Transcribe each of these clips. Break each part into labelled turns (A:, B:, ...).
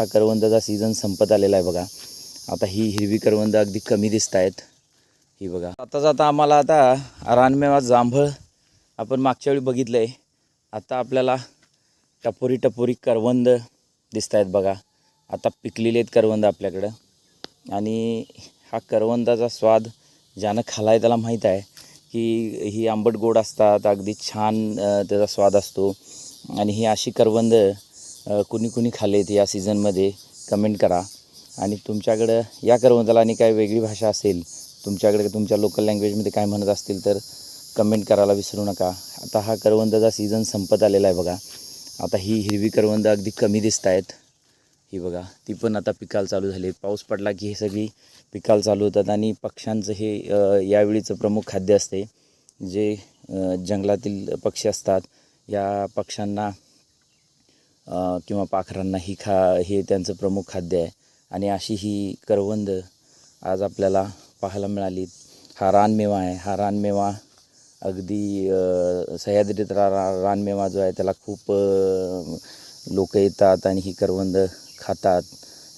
A: हा करवंदाचा सीझन संपत आलेला आहे बघा. आता ही हिरवी करवंद अगदी कमी दिसत आहेत ही बघा. आता जाता आम्हाला आता रानमेवा जांभळ आपण मागच्या वेळी बघितलं आहे आता आपल्याला टपोरी टपोरी करवंद दिसत आहेत बघा. आता पिकलेले आहेत करवंद आपल्याकडं. आणि हा करवंदाचा स्वाद ज्यानं खाला आहे त्याला माहीत आहे की ही आंबट गोड असतात अगदी छान त्याचा स्वाद असतो. आणि ही अशी करवंद कुणी कुणी खाल्लेत या सीझनमध्ये कमेंट करा. आणि तुमच्याकडं या करवंदाला आणि काय वेगळी भाषा असेल तुमच्याकडे तुमच्या लोकल लँग्वेजमध्ये काय म्हणत असतील तर कमेंट करायला विसरू नका. आता हा करवंदाचा सीझन संपत आलेला आहे बघा. आता ही हिरवी करवंद अगदी कमी दिसत आहेत. ही बघा ती पण आता पिकाल चालू झाली. पाऊस पडला की हे सगळी पिकाल चालू होतात आणि पक्ष्यांचं हे यावेळीचं प्रमुख खाद्य असते. जे जंगलातील पक्षी असतात या पक्ष्यांना किंवा पाखरांना ही खा हे त्यांचं प्रमुख खाद्य आहे. आणि अशी ही करवंद आज आपल्याला पाहायला मिळाली. हा रानमेवा आहे. हा रानमेवा अगदी सह्याद्रीत रा रा- रानमेवा जो आहे त्याला खूप लोक येतात आणि ही करवंद खातात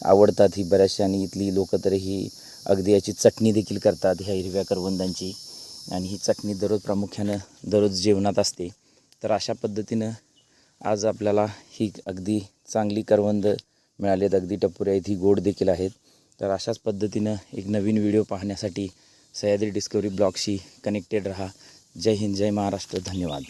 A: आवडतात ही बऱ्याचशा. आणि इथली लोकं तर ही अगदी याची चटणी देखील करतात ह्या हिरव्या करवंदांची. आणि ही चटणी दररोज प्रामुख्यानं दररोज जेवणात असते. तर अशा पद्धतीनं आज आपल्याला ही अगदी चांगली करवंद मिळालीत. अगदी टपुऱ्या आहेत ही गोड देखील आहेत. तर अशाच पद्धतीनं एक नवीन व्हिडिओ पाहण्यासाठी सह्याद्री डिस्कवरी ब्लॉगशी कनेक्टेड रहा. जय हिंद जय महाराष्ट्र. धन्यवाद.